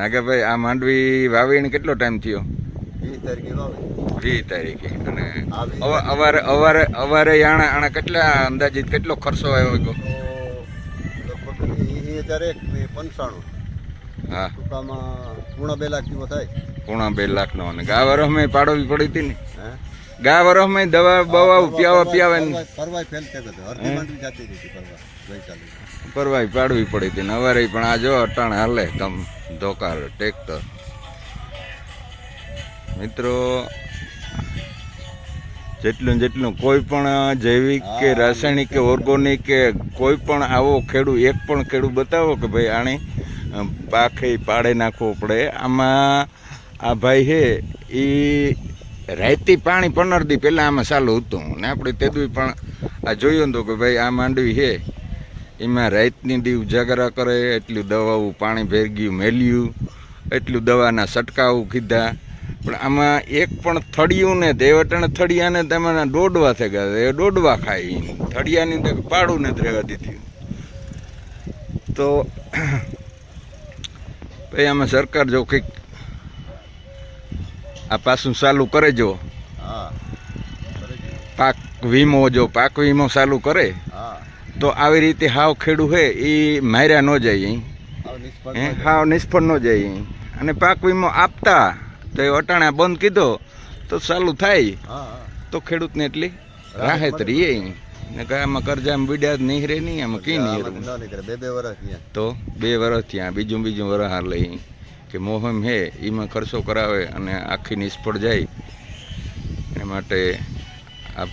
નાગાભાઈ આ માંડવી વાવીને કેટલો ટાઈમ થયો? વીસ તારીખે અને અવારે અવારે અવારે આણા આણા કેટલા અંદાજિત કેટલો ખર્ચો આવ્યો હતો હા. પૂણા બે લાખ જેવો થાય. પૂણા બે લાખનો અને ગા વરસમાં પાડવી પડી હતી ને? ગા વરસમાં દવા બવા પીવા પીવા પરવાય- ફેલ પાડવી પડી હતી ને અવારે પણ આ જો અટાણે હાલે તમ ધોકાર ટ્રેક્ટર. મિત્રો જેટલું જેટલું કોઈ પણ જૈવિક કે રાસાયણિક કે ઓર્ગોનિક કે કોઈ પણ આવો ખેડૂત એક પણ ખેડૂત બતાવો કે ભાઈ આને પાખે પાડે નાખવો પડે. આમાં આ ભાઈ હે એ રાયતી પાણી પનરદી પહેલાં આમાં ચાલુ હતું. ને આપણે તેદું પણ આ જોયું તો કે ભાઈ આ માંડવી છે એમાં રાતની દી ઉજાગરા કરે એટલું દવાઓ પાણી ભેરગ્યું મેલ્યું એટલું દવાના છંટકાવ કીધા. પણ આમાં એક પણ થળિયું ને દેવટણ થળિયાને તેમાં દોડવા થઈ ગયા એ દોડવા ખાય થળિયાની તો પાડું નથી રહેવા દીધી. તો ભાઈ આમાં સરકાર જો કંઈક આ પાછું ચાલુ કરે જો. પાક વીમો જો પાક વીમો ચાલુ કરે. તો આવી રીતે હાવ ખેડૂ હે એ માર્યા ન જાય. હાવ નિષ્ફળ ન જાય. અને પાક વીમો આપતા તો એ અટાણા બંધ કીધો તો ચાલુ થાય. તો ખેડૂતને એટલી રાહત રહીએ ને આમાં કરજામાં બીડ્યા જ નહીં રે નહીં આમાં કઈ નહીં બે બે વર્ષ તો બે વર્ષ ત્યાં બીજું બીજું વર્ષ હાલ લઈ કે મોહમ હે એમાં ખર્ચો કરાવે અને આખી નિષ્ફળ જાય. એ માટે આ